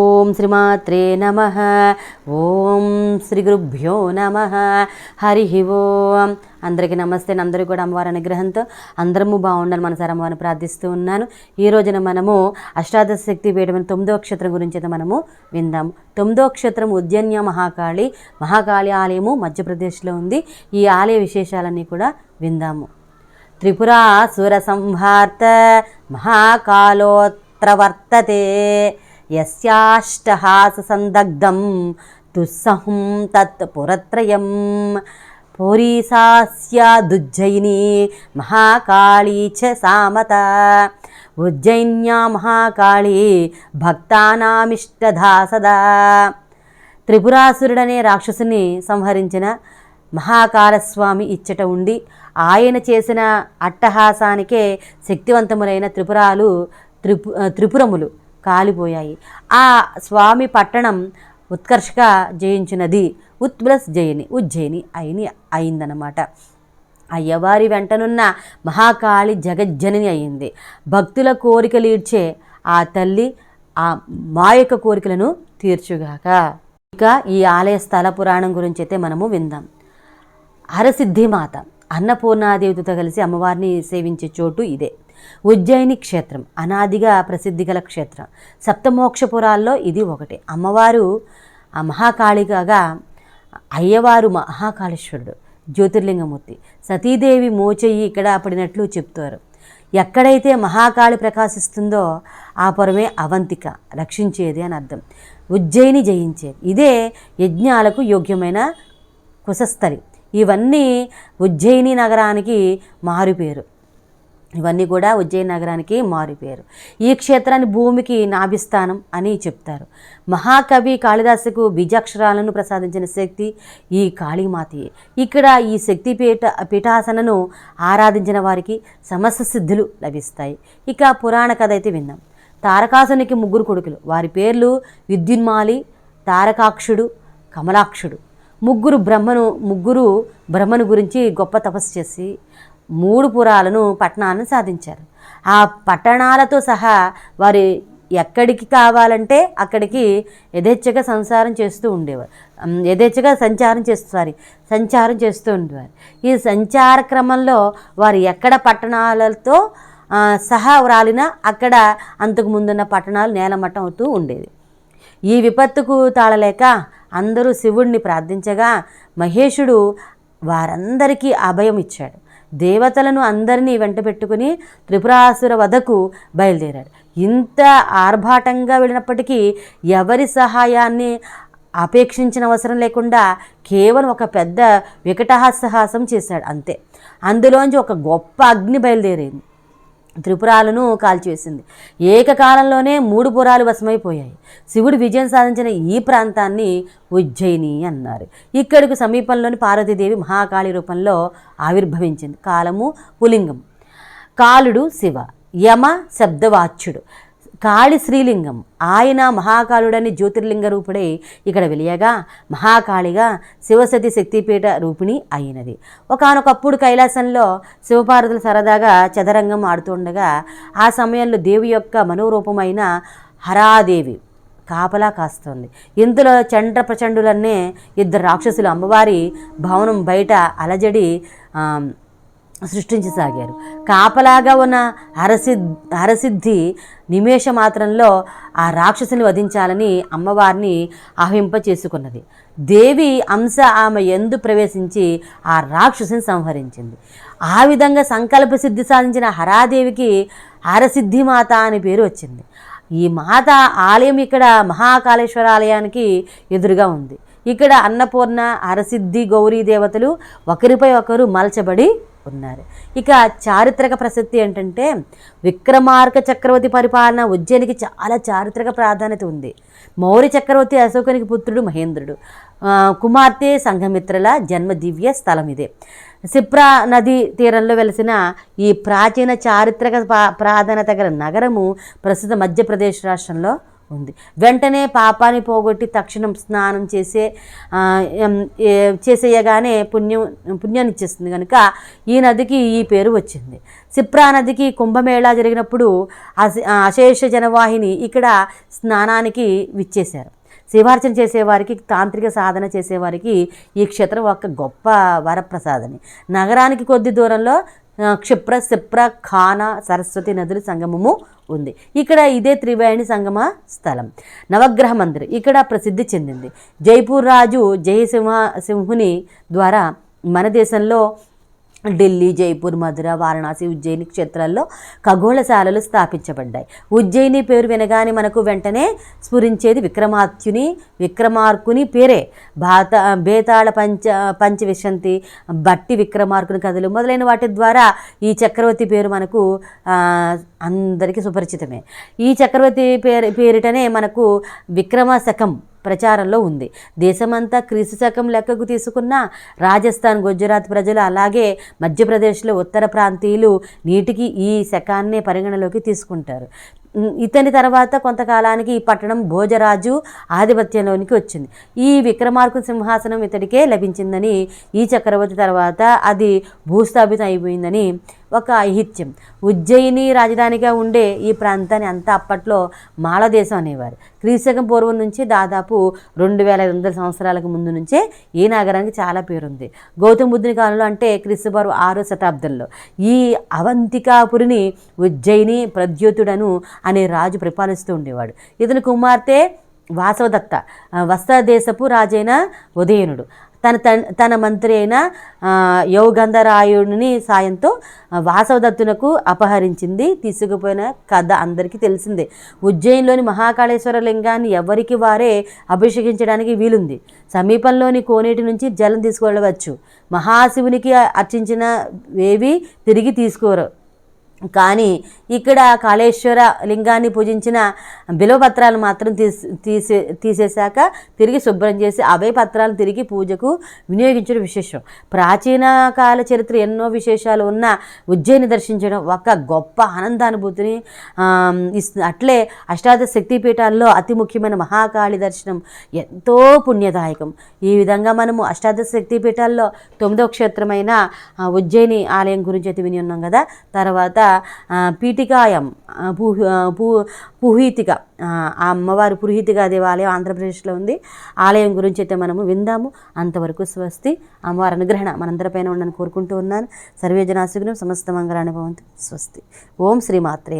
ఓం శ్రీమాత్రే నమ. ఓం శ్రీ గురుభ్యో నమ. హరి ఓం. అందరికీ నమస్తే. అందరూ కూడా అమ్మవారి అనుగ్రహంతో అందరము బాగుండాలి మనసారి అమ్మవారిని ప్రార్థిస్తూ ఉన్నాను. ఈ రోజున మనము అష్టాదశ శక్తి పీఠమైన తొమ్మిదో క్షేత్రం గురించి అయితే మనము విందాము. తొమ్మిదో క్షేత్రం ఉద్యన్య మహాకాళి మహాకాళి ఆలయము మధ్యప్రదేశ్లో ఉంది. ఈ ఆలయ విశేషాలన్నీ కూడా విందాము. త్రిపురాసుర సంహార్త మహాకాలోత్ర వర్తతే. యస్యాష్టహాససందగ్ధం దుస్సహం తత్ పురత్రయం. పూరీసాస్యాదుజ్జయిని మహాకాళీ చ సామత. ఉజ్జయిన్యా మహాకాళీ భక్తానామిష్టదా సదా త్రిపురాసురుడనే రాక్షసుని సంహరించిన మహాకాలస్వామి ఇచ్చట ఉండి ఆయన చేసిన అట్టహాసానికే శక్తివంతములైన త్రిపురాలు త్రిపు త్రిపురములు కాలిపోయాయి. ఆ స్వామి పట్టణం ఉత్కర్షగా జయించినది. ఉత్ ప్లస్ ఉజ్జయిని అయిని అయిందనమాట అయ్యవారి వెంటనున్న మహాకాళి జగజ్జనని అయింది. భక్తుల కోరికలు ఈడ్చే ఆ తల్లి ఆ మా యొక్క కోరికలను తీర్చుగాక. ఇక ఈ ఆలయ స్థల పురాణం గురించి అయితే మనము విందాం. హరసిద్ధిమాత అన్నపూర్ణాదేవితో కలిసి అమ్మవారిని సేవించే చోటు ఇదే. ఉజ్జయిని క్షేత్రం అనాదిగా ప్రసిద్ధి గల క్షేత్రం. సప్తమోక్షపురాల్లో ఇది ఒకటి. అమ్మవారు మహాకాళికగా అయ్యవారు మహాకాళేశ్వరుడు జ్యోతిర్లింగమూర్తి. సతీదేవి మోచెయ్యి ఇక్కడ పడినట్లు చెప్తారు. ఎక్కడైతే మహాకాళి ప్రకాశిస్తుందో ఆ పురమే అవంతిక రక్షించేది అని అర్థం. ఉజ్జయిని జయించేది. ఇదే యజ్ఞాలకు యోగ్యమైన కుశస్థలి. ఇవన్నీ ఉజ్జయిని నగరానికి మారుపేరు. ఇవన్నీ కూడా ఉజ్జయిని నగరానికి మారిపోయారు. ఈ క్షేత్రాన్ని భూమికి నాభిస్థానం అని చెప్తారు. మహాకవి కాళిదాసుకు బీజాక్షరాలను ప్రసాదించిన శక్తి ఈ కాళీమాతయే ఇక్కడ ఈ శక్తి పీఠ పీఠాసనను ఆరాధించిన వారికి సమస్త సిద్ధులు లభిస్తాయి. ఇక పురాణ కథ అయితే విన్నాం తారకాసునికి ముగ్గురు కొడుకులు. వారి పేర్లు విద్యున్మాలి తారకాక్షుడు కమలాక్షుడు. ముగ్గురు బ్రహ్మను ముగ్గురు బ్రహ్మను గురించి గొప్ప తపస్సు చేసి మూడు పురాలను పట్టణాలను సాధించారు. ఆ పట్టణాలతో సహా వారి ఎక్కడికి కావాలంటే అక్కడికి యథేచ్ఛగా సంసారం చేస్తూ ఉండేవారు. యథేచ్ఛగా సంచారం చేస్తూ సారీ సంచారం చేస్తూ ఉండేవారు. ఈ సంచార క్రమంలో వారు ఎక్కడ పట్టణాలతో సహా రాలినా అక్కడ అంతకు ముందున్న పట్టణాలు నేలమట్టం అవుతూ ఉండేది ఈ విపత్తుకు తాళలేక అందరూ శివుణ్ణి ప్రార్థించగా మహేషుడు వారందరికీ అభయం ఇచ్చాడు దేవతలను అందరినీ వెంట పెట్టుకుని త్రిపురాసుర వధకు బయలుదేరాడు. ఇంత ఆర్భాటంగా వెళ్ళినప్పటికీ ఎవరి సహాయాన్ని అపేక్షించిన అవసరం లేకుండా కేవలం ఒక పెద్ద వికటహాసహాసం చేశాడు. అంతే. అందులోంచి ఒక గొప్ప అగ్ని బయలుదేరింది. త్రిపురాలను కాల్చివేసింది. ఏకకాలంలోనే మూడు పురాలు వశమైపోయాయి శివుడు విజయం సాధించిన ఈ ప్రాంతాన్ని ఉజ్జయిని అన్నారు. ఇక్కడికి సమీపంలోని పార్వతీదేవి మహాకాళి రూపంలో ఆవిర్భవించింది. కాలము పులింగం. కాలుడు శివ. యమ శబ్దవాచ్యుడు కాళి శ్రీలింగం. ఆయన మహాకాళుడని జ్యోతిర్లింగ రూపుడై ఇక్కడ వెలియగా మహాకాళిగా శివసతి శక్తిపీఠ రూపిణి అయినది. ఒకానొకప్పుడు కైలాసంలో శివపార్వతులు సరదాగా చదరంగం ఆడుతుండగా ఆ సమయంలో దేవి యొక్క మనోరూపమైన హరాదేవి కాపలా కాస్తోంది. ఇందులో చండ్ర ప్రచండులన్నే ఇద్దరు రాక్షసులు అమ్మవారి భవనం బయట అలజడి సృష్టించసాగారు. కాపలాగా ఉన్న హరసిద్ హరసిద్ధి నిమేష మాత్రంలో ఆ రాక్షసుని వధించాలని అమ్మవారిని ఆహింప చేసుకున్నది దేవి అంశ ఆమె ఎందు ప్రవేశించి ఆ రాక్షసుని సంహరించింది. ఆ విధంగా సంకల్ప సిద్ధి సాధించిన హరాదేవికి హరసిద్ధి మాత అని పేరు వచ్చింది. ఈ మాత ఆలయం ఇక్కడ మహాకాళేశ్వర ఆలయానికి ఎదురుగా ఉంది. ఇక్కడ అన్నపూర్ణ హరసిద్ధి గౌరీ దేవతలు ఒకరిపై ఒకరు మలచబడి ఉన్నారు ఇక చారిత్రక ప్రసిద్ధి ఏంటంటే విక్రమార్క చక్రవర్తి పరిపాలన ఉజ్జయినికి చాలా చారిత్రక ప్రాధాన్యత ఉంది. మౌర్య చక్రవర్తి అశోకునికి పుత్రుడు మహేంద్రుడు. కుమార్తె సంఘమిత్రుల జన్మ దివ్య స్థలం ఇదే. సిప్రా నది తీరంలో వెలిసిన ఈ ప్రాచీన చారిత్రక పా- ప్రాధాన్యత గల నగరము ప్రస్తుత మధ్యప్రదేశ్ రాష్ట్రంలో ఉంది. వెంటనే పాపాన్ని పోగొట్టి తక్షణం స్నానం చేసే చేసేయగానే పుణ్యం పుణ్యాన్ని ఇచ్చేస్తుంది కనుక ఈ నదికి ఈ పేరు వచ్చింది. సిప్రా నదికి కుంభమేళా జరిగినప్పుడు అశేష జనవాహిని ఇక్కడ స్నానానికి విచ్చేశారు. శివార్చన చేసేవారికి తాంత్రిక సాధన చేసేవారికి ఈ క్షేత్రం ఒక గొప్ప వరప్రసాదని నగరానికి కొద్ది దూరంలో క్షిప్ర సిప్ర ఖాన సరస్వతి నదుల సంగమము ఉంది. ఇక్కడ ఇదే త్రివేణి సంగమ స్థలం. నవగ్రహ మందిర్ ఇక్కడ ప్రసిద్ధి చెందింది. జైపూర్ రాజు జయసింహ సింహుని ద్వారా మన దేశంలో ఢిల్లీ జైపూర్ మధుర వారణాసి ఉజ్జయిని క్షేత్రాల్లో ఖగోళశాలలు స్థాపించబడ్డాయి. ఉజ్జయిని పేరు వినగానే మనకు వెంటనే స్ఫురించేది విక్రమాత్యుని విక్రమార్కుని పేరే. బాత బేతాళ పంచ పంచవిశంతి బట్టి విక్రమార్కుని కథలు మొదలైన వాటి ద్వారా ఈ చక్రవర్తి పేరు మనకు అందరికీ సుపరిచితమే. ఈ చక్రవర్తి పేరు పేరిటనే మనకు విక్రమ శకం ప్రచారంలో ఉంది. దేశమంతా క్రీస్తు శకం లెక్కకు తీసుకున్న రాజస్థాన్ గుజరాత్ ప్రజలు అలాగే మధ్యప్రదేశ్లో ఉత్తర ప్రాంతీయులు నీటికి ఈ శకాన్నే పరిగణలోకి తీసుకుంటారు. ఇతని తర్వాత కొంతకాలానికి ఈ పట్టణం భోజరాజు ఆధిపత్యంలోనికి వచ్చింది. ఈ విక్రమార్కు సింహాసనం ఇతడికే లభించిందని ఈ చక్రవర్తి తర్వాత అది భూస్థాపితం అయిపోయిందని ఒక ఐహిత్యం. ఉజ్జయిని రాజధానిగా ఉండే ఈ ప్రాంతాన్ని అంతా అప్పట్లో మాళదేశం అనేవారు. క్రీశకం పూర్వం నుంచి దాదాపు రెండు వేల ఐదు వందల సంవత్సరాలకు ముందు నుంచే ఈ నగరానికి చాలా పేరుంది. గౌతమ బుద్ధుని కాలంలో అంటే క్రీస్తు పూర్వం ఆరో శతాబ్దంలో. ఈ అవంతికాపురిని ఉజ్జయిని ప్రద్యోతుడను అనే రాజు పరిపాలిస్తూ ఉండేవాడు. ఇతని కుమార్తె వాసవదత్త వస్త్రదేశపు రాజైన ఉదయనుడు. తన తన మంత్రి అయిన యోగంధరాయుడిని యౌగంధరాయుడిని సాయంతో వాసవదత్తునకు అపహరించింది తీసుకుపోయిన కథ అందరికీ తెలిసిందే. ఉజ్జయిన్లోని మహాకాళేశ్వర లింగాన్ని ఎవరికి వారే అభిషేకించడానికి వీలుంది. సమీపంలోని కోనేటి నుంచి జలం తీసుకువెళ్ళవచ్చు. మహాశివునికి అర్చించిన వేవి తిరిగి తీసుకోరు కానీ ఇక్కడ కాళేశ్వర లింగాన్ని పూజించిన బిలవపత్రాలు మాత్రం తీసి తీసే తీసేశాక తిరిగి శుభ్రం చేసి అవే పత్రాలు తిరిగి పూజకు వినియోగించడం విశేషం. ప్రాచీన కాల చరిత్ర ఎన్నో విశేషాలు ఉన్న ఉజ్జయిని దర్శించడం ఒక గొప్ప ఆనందానుభూతిని ఇస్తుంది అట్లే అష్టాదశ శక్తిపీఠాల్లో అతి ముఖ్యమైన మహాకాళి దర్శనం ఎంతో పుణ్యదాయకం. ఈ విధంగా మనము అష్టాదశ శక్తిపీఠాల్లో తొమ్మిదో క్షేత్రమైన ఉజ్జయిని ఆలయం గురించి అయితే విని ఉన్నాం కదా. తర్వాత పీఠికాయం ఆ, పూ పుహీతిక. ఆ అమ్మవారి పురోహితిగా దేవాలయం ఆంధ్రప్రదేశ్లో ఉంది. ఆలయం గురించి అయితే మనము విందాము. అంతవరకు స్వస్తి. అమ్మవారి అనుగ్రహణ మనందరిపైన ఉండని కోరుకుంటూ ఉన్నాను. సర్వే జనాసుగుణం సమస్త మంగళానుభవంతు స్వస్తి. ఓం శ్రీ మాత్రే